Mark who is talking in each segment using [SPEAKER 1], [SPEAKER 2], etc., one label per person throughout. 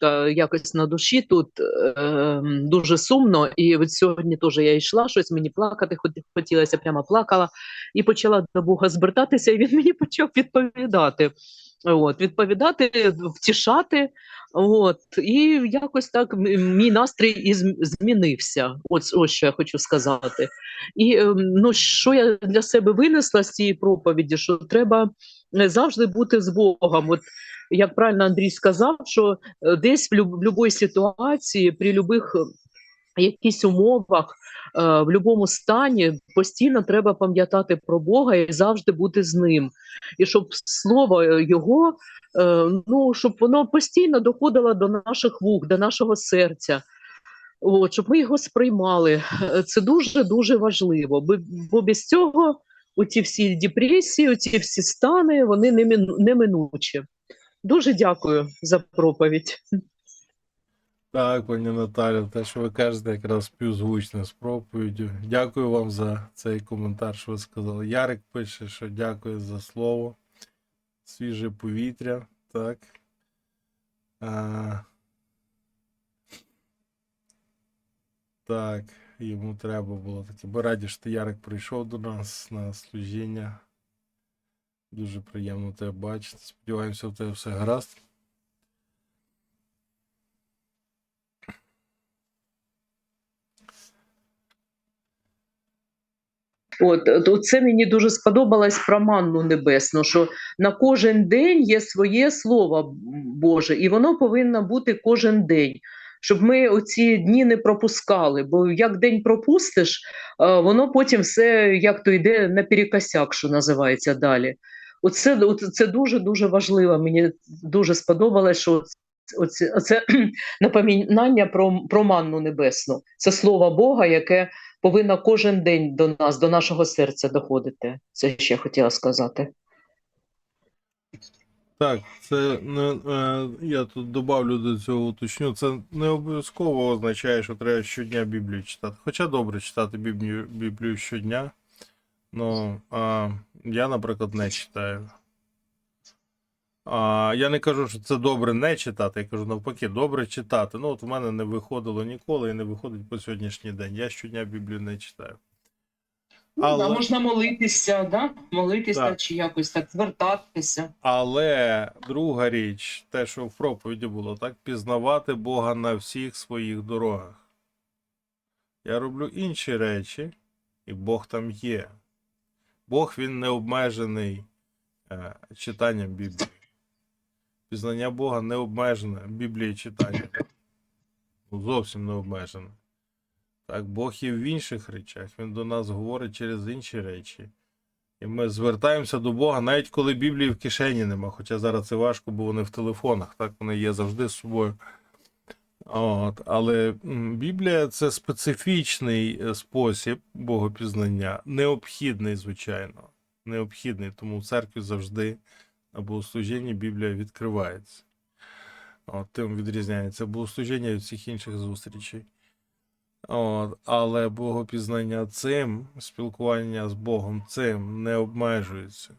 [SPEAKER 1] тяжко якось на душі тут е, дуже сумно. І от сьогодні теж я йшла, щось мені плакати хот- хотілося, прямо плакала і почала до Бога звертатися, і він мені почав відповідати. От, відповідати, втішати. От, і якось так мій настрій і змінився. Ось, ось що я хочу сказати. І ем, ну, що я для себе винесла з цієї проповіді, що треба завжди бути з Богом. От як правильно Андрій сказав, що е, десь в будь-якій ситуації, при будь-яких якихось умовах, е, в будь-якому стані постійно треба пам'ятати про Бога і завжди бути з ним. І щоб слово е, Його, е, ну щоб воно постійно доходило до наших вух, до нашого серця. От, щоб ми його сприймали. Е, Це дуже дуже важливо. Бо без цього оці всі депресії, оці всі стани, вони неминучі. Дуже дякую за проповідь.
[SPEAKER 2] Так, пані Наталя, те, що ви кажете, якраз співзвучне з проповіддю. Дякую вам за цей коментар, що ви сказали. Ярик пише, що дякую за слово. Свіже повітря. Так. А... Так, йому треба було таке. Бо раді, що Ярик прийшов до нас на служіння. Дуже приємно тебе бачити. Сподіваємося, в тебе все гаразд.
[SPEAKER 1] От от це мені дуже сподобалось про манну небесну, що на кожен день є своє слово Боже, і воно повинно бути кожен день, щоб ми оці дні не пропускали. Бо як день пропустиш, воно потім все як то йде наперекосяк, що називається далі. Оце, це дуже дуже важливо. Мені дуже сподобалось, що оце, оце напомінання про, про манну небесну. Це слово Бога, яке повинно кожен день до нас, до нашого серця доходити. Це ще хотіла сказати.
[SPEAKER 2] Так, це не, е, я тут добавлю до цього уточню. Це не обов'язково означає, що треба щодня Біблію читати. Хоча добре читати Біблію, Біблію щодня. Ну, а, я, наприклад, не читаю. А, я не кажу, що це добре не читати, я кажу навпаки, добре читати. Ну, от в мене не виходило ніколи і не виходить по сьогоднішній день. Я щодня Біблію не читаю.
[SPEAKER 1] Ну, да, можна молитися, да? молитися
[SPEAKER 2] Так.
[SPEAKER 1] чи якось так звертатися.
[SPEAKER 2] Але друга річ, те, що в проповіді було, так пізнавати Бога на всіх своїх дорогах. Я роблю інші речі, і Бог там є. Бог він не обмежений е, читанням Біблії. Пізнання Бога не обмежене Біблії читанням. Ну, Зовсім не обмежене. Так, Бог є в інших речах. Він до нас говорить через інші речі. І ми звертаємося до Бога, навіть коли Біблії в кишені нема. Хоча зараз це важко, бо вони в телефонах, так вони є завжди з собою. От, але Біблія це специфічний е, спосіб богопізнання, необхідний, звичайно. Необхідний, тому в церкві завжди на богослужінні Біблія відкривається. От, тим відрізняється богослужіння від всіх інших зустрічей. От, але богопізнання цим, спілкування з Богом цим не обмежується,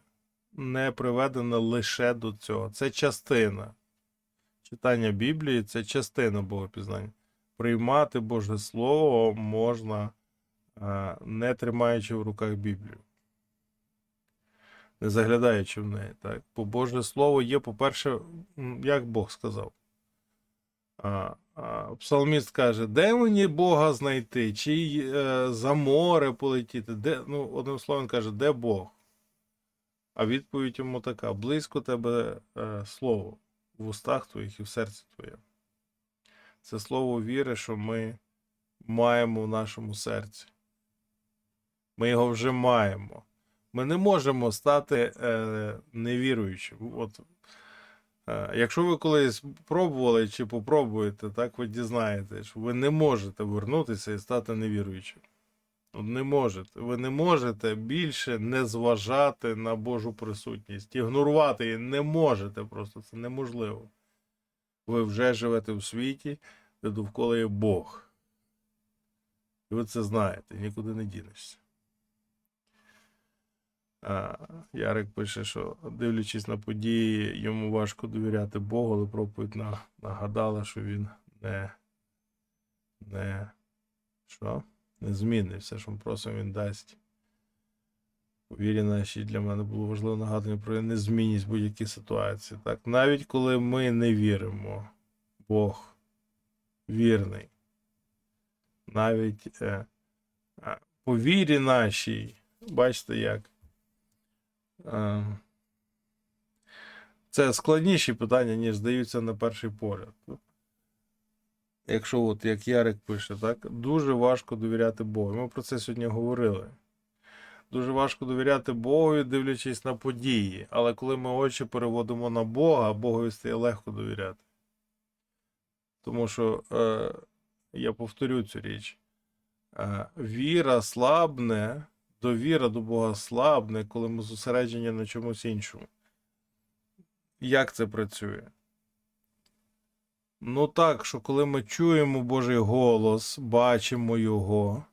[SPEAKER 2] не приведено лише до цього. Це частина. Читання Біблії це частина богопізнання. Приймати Боже Слово можна, е, не тримаючи в руках Біблію, не заглядаючи в неї. Так? Бо Боже Слово є, по-перше, як Бог сказав. Псалміст каже, де мені Бога знайти, чи е, за море полетіти, де, ну, одним словом каже, де Бог? А відповідь йому така: близько тебе е, слово в устах твоїх і в серці твоєму. Це слово віри, що ми маємо в нашому серці. Ми його вже маємо. Ми не можемо стати е, невіруючим. От Якщо ви колись пробували чи попробуєте, так ви дізнаєтесь, що ви не можете вернутися і стати невіруючим. Не можете. Ви не можете більше не зважати на Божу присутність. Ігнорувати її не можете просто. Це неможливо. Ви вже живете в світі, де довкола є Бог. І ви це знаєте, нікуди не дінешся. Ярик пише, що дивлячись на події, йому важко довіряти Богу, але проповідь на- нагадала, що він не, не, що? не змінився, що просимо він дасть. У вірі нашій для мене було важливо нагадування про незмінність будь-якій ситуації. Так? Навіть коли ми не віримо, Бог вірний. Навіть е, е, по вірі нашій, бачите як. Е, це складніші питання, ніж здаються на перший погляд. Якщо, от як Ярик пише, так, дуже важко довіряти Богу. Ми про це сьогодні говорили. Дуже важко довіряти Богу, дивлячись на події. Але коли ми очі переводимо на Бога, Богові стає легко довіряти. Тому що е, я повторю цю річ. Е, віра слабне, довіра до Бога слабне, коли ми зосереджені на чомусь іншому. Як це працює? Ну так, що коли ми чуємо Божий голос, бачимо його,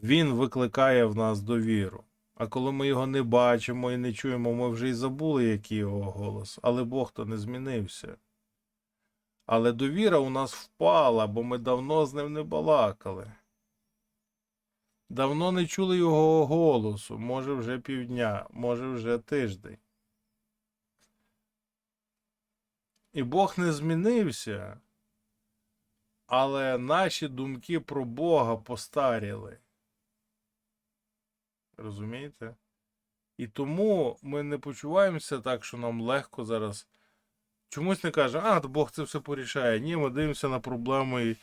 [SPEAKER 2] він викликає в нас довіру. А коли ми його не бачимо і не чуємо, ми вже й забули, який його голос. Але Бог то не змінився. Але довіра у нас впала, бо ми давно з ним не балакали. Давно не чули його голосу, може вже півдня, може вже тиждень. І Бог не змінився, але наші думки про Бога постаріли. Розумієте? І тому ми не почуваємося так, що нам легко зараз. Чомусь не каже, а, Бог це все порішає. Ні, ми дивимося на проблеми і.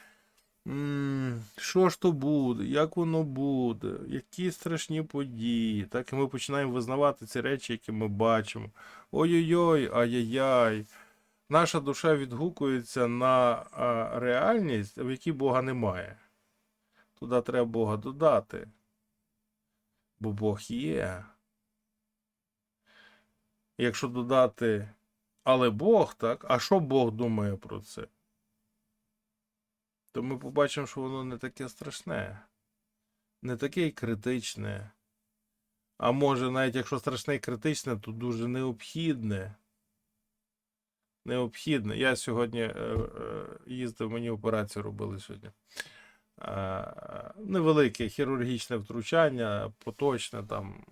[SPEAKER 2] «М, Що ж то буде, як воно буде, які страшні події. Так і ми починаємо визнавати ці речі, які ми бачимо. Ой-ой-ой, ай-яй-яй. Наша душа відгукується на реальність, в якій Бога немає. Туди треба Бога додати. Бо Бог є. Якщо додати, але Бог, так, а що Бог думає про це? То ми побачимо, що воно не таке страшне, не таке й критичне. А може, навіть якщо страшне і критичне, то дуже необхідне. Необхідне. Я сьогодні е, е, їздив, мені операцію робили сьогодні. Е, невелике хірургічне втручання, поточне там.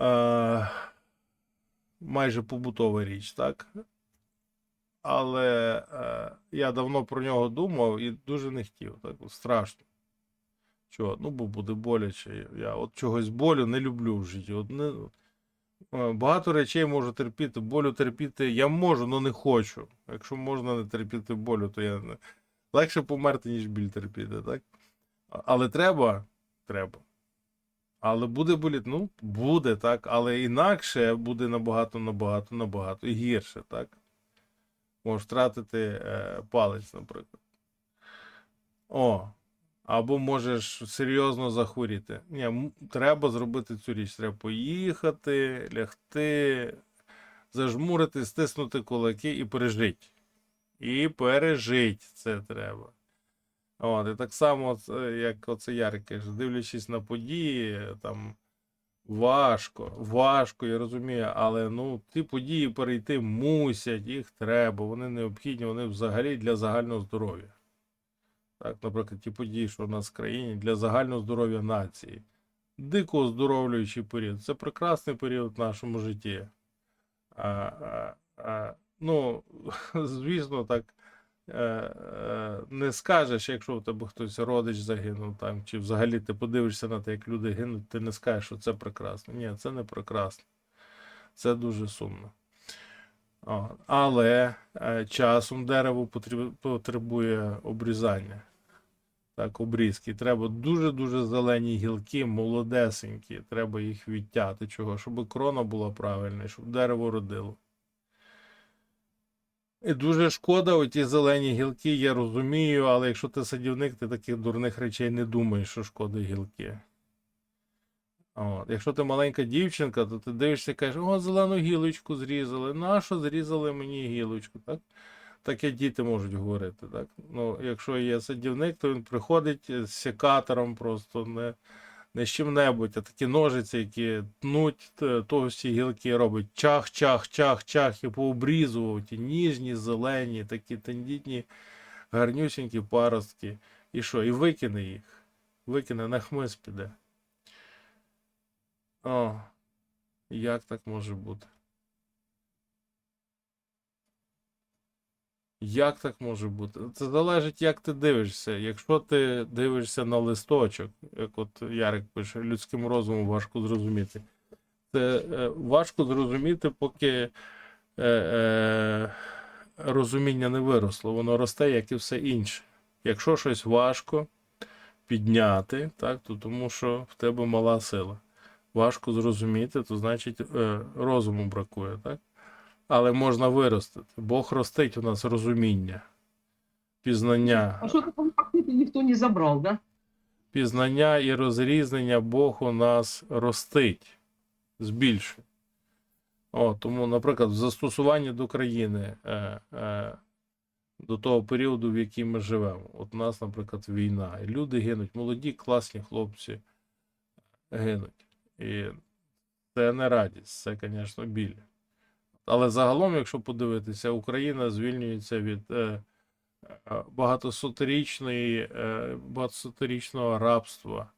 [SPEAKER 2] Е, майже побутова річ, так? Але е, я давно про нього думав і дуже не хотів. Так, страшно. Чого? Ну, бо буде боляче. Я от чогось болю не люблю в житті. От не, е, багато речей можу терпіти. Болю терпіти я можу, але не хочу. Якщо можна не терпіти болю, то я не. Легше померти, ніж біль терпіти, так? Але треба? Треба. Але буде боліти? Ну, буде, так. Але інакше буде набагато, набагато, набагато і гірше, так? Можеш втратити е, палець, наприклад. О, або можеш серйозно захворіти. Ні, треба зробити цю річ. Треба поїхати, лягти, зажмурити, стиснути кулаки і пережити. І пережити це треба. От, і так само, е, як оце Ярик дивлячись на події, там важко, важко, я розумію, але ну, ті події перейти мусять, їх треба, вони необхідні, вони взагалі для загального здоров'я. Так, наприклад, ті події, що в нас в країні для загального здоров'я нації. Дико оздоровлюючий період. Це прекрасний період в нашому житті. А, а, а, ну, звісно, так не скажеш, якщо в тебе хтось родич загинув там, чи взагалі ти подивишся на те, як люди гинуть, ти не скажеш, що це прекрасно. Ні, це не прекрасно. Це дуже сумно. Але е, часом дерево потребує обрізання. Так, обрізки. Треба дуже-дуже зелені гілки, молодесенькі. Треба їх відтяти. Чого? Щоб крона була правильна, щоб дерево родило. І дуже шкода, оті зелені гілки, я розумію, але якщо ти садівник, ти таких дурних речей не думаєш, що шкода гілки. От. Якщо ти маленька дівчинка, то ти дивишся і кажеш, о, зелену гілочку зрізали. Нащо зрізали мені гілочку? Так? Таке діти можуть говорити. Так? Ну, якщо є садівник, то він приходить з секатором просто не, не з чим-небудь, а такі ножиці, які тнуть т- товсті гілки, робить чах, чах, чах, чах і пообрізував ті ніжні, зелені, такі тендітні, гарнюсінькі паростки. І що? І викине їх. Викине на хмиз піде. О, як так може бути? Як так може бути? Це залежить, як ти дивишся. Якщо ти дивишся на листочок, як от Ярик пише, людським розумом важко зрозуміти. Це е, важко зрозуміти, поки е, е, розуміння не виросло. Воно росте, як і все інше. Якщо щось важко підняти, так, то тому що в тебе мала сила. Важко зрозуміти, то значить розуму бракує, так? Але можна виростити. Бог ростить у нас розуміння, пізнання.
[SPEAKER 1] А що такого пакеті ніхто не забрав, да?
[SPEAKER 2] пізнання і розрізнення Бог у нас ростить, збільшує. О, тому, наприклад, в застосуванні до країни, е, е, до того періоду, в який ми живемо. От у нас, наприклад, війна, і люди гинуть, молоді, класні хлопці гинуть. І це не радість, це, звісно, біль. Але загалом, якщо подивитися, Україна звільнюється від е, е, багатосоторічної, е, багатосоторічного рабства.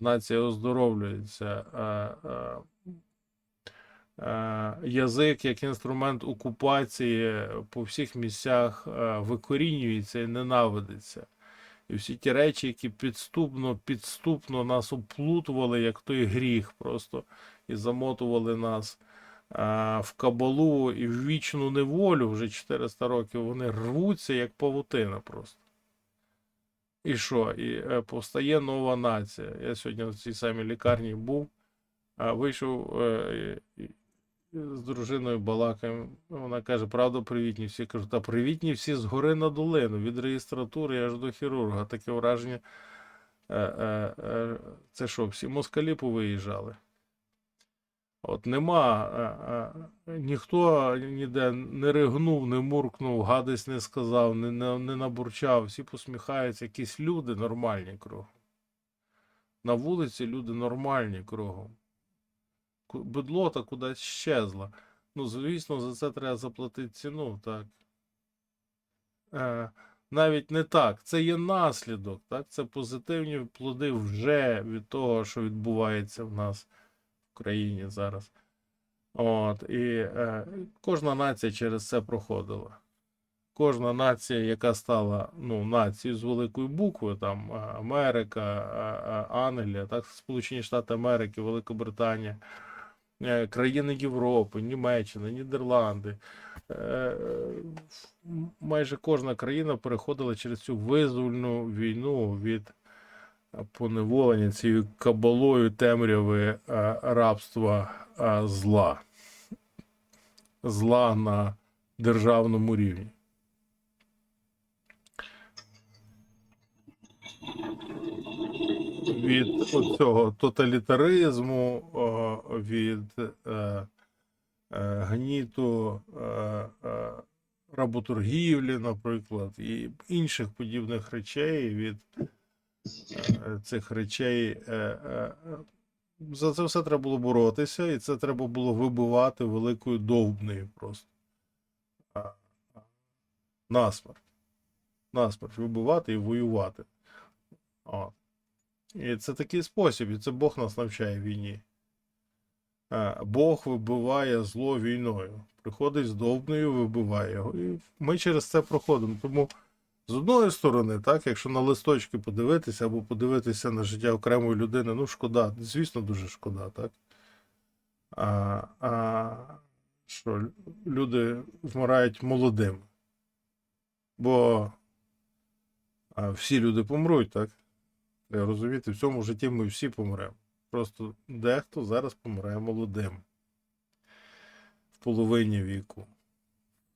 [SPEAKER 2] Нація оздоровлюється. е, е, е, Язик як інструмент окупації по всіх місцях е, викорінюється і ненавидиться. І всі ті речі, які підступно, підступно нас оплутували, як той гріх, просто і замотували нас в кабалу і в вічну неволю вже 400 років, вони рвуться як павутина просто. І що? І е, повстає нова нація. Я сьогодні в цій самій лікарні був, а вийшов е, з дружиною балакаємо. Вона каже: правда, привітні всі. Кажу, та привітні всі згори на долину, від реєстратури аж до хірурга. Таке враження. Е, це що, всі москалі повиїжджали? От нема, е, е, ніхто ніде не ригнув, не муркнув, гадость не сказав, не, не, не набурчав, всі посміхаються, якісь люди нормальні кругом. На вулиці люди нормальні кругом. Бедлота кудись щезла. Ну, звісно, за це треба заплатити ціну, так. Е, навіть не так. Це є наслідок, так? Це позитивні плоди вже від того, що відбувається в нас країні зараз. От, і е, кожна нація через це проходила. Кожна нація, яка стала ну, нацією з великої букви, там е, Америка, е, е, Англія, так, Сполучені Штати Америки, Великобританія, країни Європи, Німеччина, Нідерланди. Майже кожна країна переходила через цю визвольну війну від поневолення цією кабалою темряви е, рабства е, зла. Зла на державному рівні. Від цього тоталітаризму, від е, гніту работоргівлі, наприклад, і інших подібних речей від цих речей. е, е, е, За це все треба було боротися, і це треба було вибивати великою довбнею просто. Насмерть. Насмерть вибивати і воювати. От. І це такий спосіб, і це Бог нас навчає війні. Е, Бог вибиває зло війною. Приходить з довбнею, вибиває його. І ми через це проходимо. Тому з одної сторони, так, якщо на листочки подивитися або подивитися на життя окремої людини, ну шкода, звісно, дуже шкода, так? А, а що люди вмирають молодими. Бо а, всі люди помруть, так? Розуміти, в цьому житті ми всі помремо. Просто дехто зараз помре молодим. В половині віку,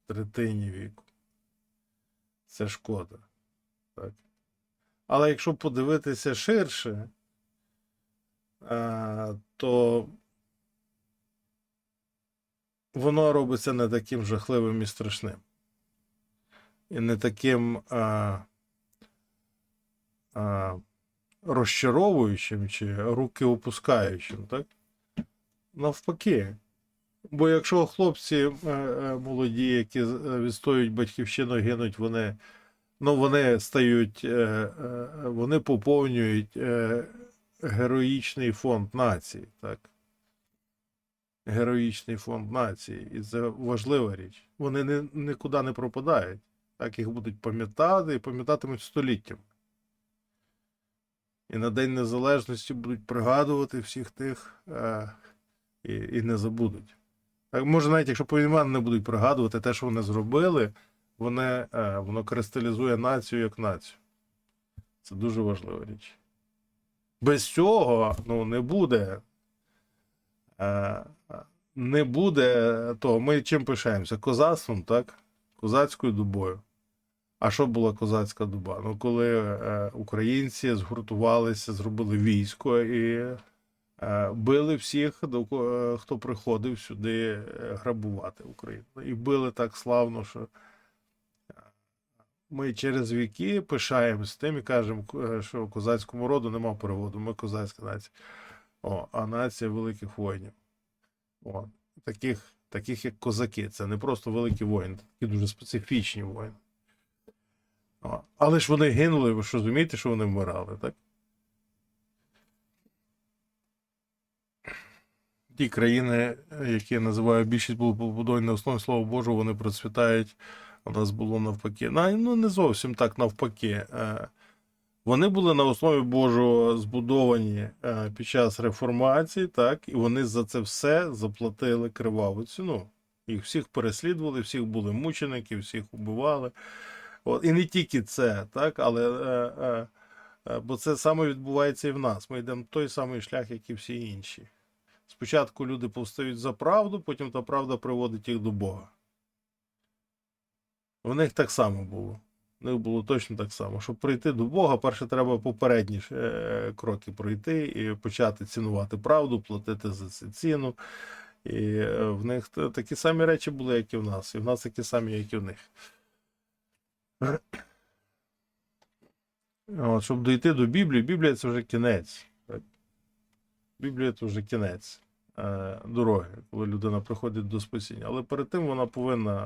[SPEAKER 2] в третині віку. Це шкода. Так. Але якщо подивитися ширше, а, то воно робиться не таким жахливим і страшним. І не таким а, а, розчаровуючим чи руки опускаючим, так? Навпаки. Бо якщо хлопці е, е, молоді, які е, відстоюють батьківщину, гинуть, вони, ну, вони стають, вони поповнюють героїчний фонд нації, так? Героїчний фонд нації. І це важлива річ. Вони не, нікуди не пропадають. Так їх будуть пам'ятати і пам'ятатимуть століттями. І на День Незалежності будуть пригадувати всіх тих е, і, і не забудуть. Може, навіть якщо поіменно не будуть пригадувати те, що вони зробили, вони, е, воно кристалізує націю як націю. Це дуже важлива річ. Без цього ну, не буде. Е, не буде того. Ми чим пишаємося? Козацтвом, так? Козацькою добою. А що була козацька доба? Ну, коли е, українці згуртувалися, зробили військо і били всіх, е, хто приходив сюди е, грабувати Україну. І били так славно, що е, ми через віки пишаємося тим і кажемо, е, що козацькому роду нема переводу. Ми козацька нація. О, а нація великих воїнів. О, таких, таких як козаки. Це не просто великі воїни, такі дуже специфічні воїни. О, але ж вони гинули, ви ж розумієте, що вони вмирали, так? Ті країни, які я називаю більшість були побудовані на основі Слова Божого, вони процвітають. У нас було навпаки. Ну, не зовсім так навпаки. Е, Вони були на основі Божого збудовані е, під час реформації, так, і вони за це все заплатили криваву ціну. Їх всіх переслідували, всіх були мученики, всіх убивали. От, і не тільки це, так, але е, бо це саме відбувається і в нас. Ми йдемо той самий шлях, як і всі інші. Спочатку люди повстають за правду, потім та правда приводить їх до Бога. В них так само було. В них було точно так само. Щоб прийти до Бога, перше треба попередні е, кроки пройти і почати цінувати правду, платити за це ціну. І е, в них такі самі речі були, як і в нас, і в нас такі самі, як і в них. От, щоб дійти до Біблії, Біблія це вже кінець. Біблія це вже кінець е, дороги, коли людина приходить до спасіння. Але перед тим вона повинна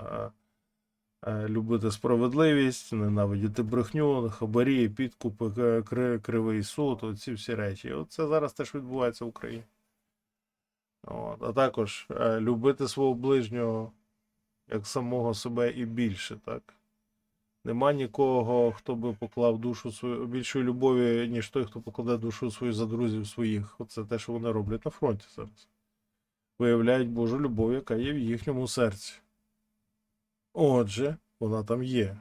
[SPEAKER 2] е, е, любити справедливість, ненавидіти брехню, хабарі, підкупи, кривий суд, оці всі речі. І це зараз теж відбувається в Україні. От, а також любити свого ближнього як самого себе і більше, так? Нема нікого, хто би поклав душу свою більшої любові, ніж той, хто покладе душу свою за друзів своїх. Оце те, що вони роблять на фронті зараз. Виявляють Божу любов, яка є в їхньому серці. Отже, вона там є.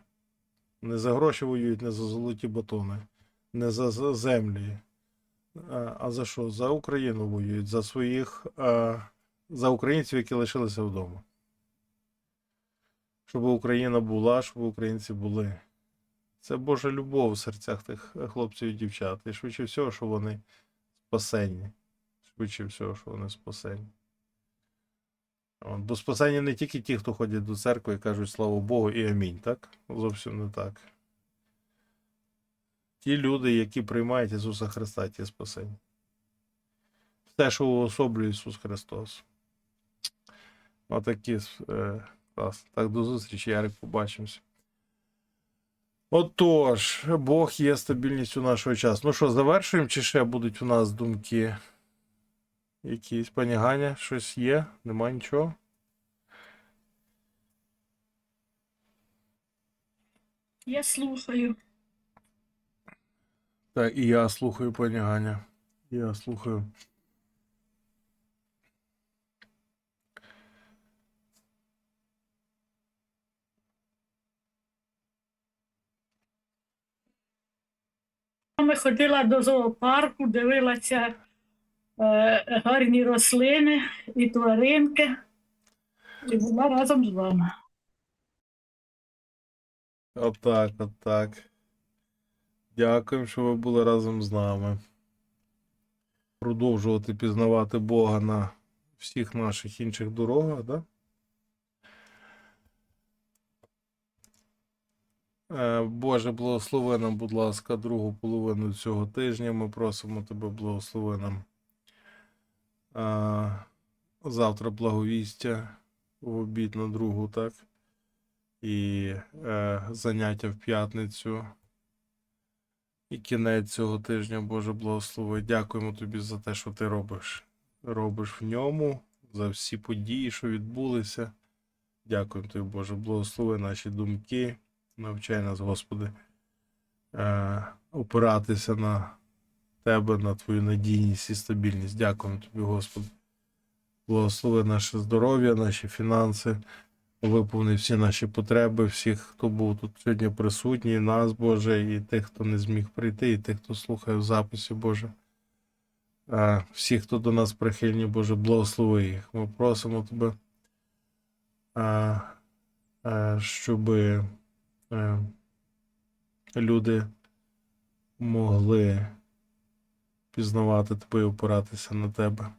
[SPEAKER 2] Не за гроші воюють, не за золоті батони, не за землі. А за що? За Україну воюють, за своїх, за українців, які лишилися вдома. Щоб Україна була, щоб українці були. Це Божа любов в серцях тих е, хлопців і дівчат. І швидше всього, що вони спасенні. Швидше всього, що вони спасенні. От, бо спасені не тільки ті, хто ходять до церкви і кажуть слава Богу і амінь, так? Зовсім не так. Ті люди, які приймають Ісуса Христа, ті спасені. Те, що уособлює Ісус Христос. Отакі. Е, клас. Так, до зустрічі, Ярик, побачимось. Отож, Бог є стабільністю нашого часу. Ну що, завершуємо, чи ще будуть у нас думки? Якісь пані Ганя, щось є? Нема нічого?
[SPEAKER 3] Я слухаю.
[SPEAKER 2] Так, і я слухаю, пані Ганя. Я слухаю.
[SPEAKER 3] Ходила до зоопарку, дивилася е, гарні рослини і тваринки. І була разом з вами.
[SPEAKER 2] Отак, отак. Дякуємо, що ви були разом з нами. Продовжувати пізнавати Бога на всіх наших інших дорогах, да? Боже, благослови нам, будь ласка, другу половину цього тижня. Ми просимо тебе, благослови нам. Е, Завтра благовістя в обід на другу, так? І е, заняття в п'ятницю. І кінець цього тижня, Боже, благослови. Дякуємо тобі за те, що ти робиш. Робиш в ньому, за всі події, що відбулися. Дякуємо тобі, Боже, благослови наші думки. Навчай нас, Господи, е, опиратися на Тебе, на Твою надійність і стабільність. Дякуємо Тобі, Господи. Благослови наше здоров'я, наші фінанси, виповни всі наші потреби, всіх, хто був тут сьогодні присутній, нас, Боже, і тих, хто не зміг прийти, і тих, хто слухає в записі, Боже. Е, Всіх, хто до нас прихильні, Боже, благослови їх. Ми просимо Тебе, е, е, щоби люди могли пізнавати тебе і опиратися на тебе.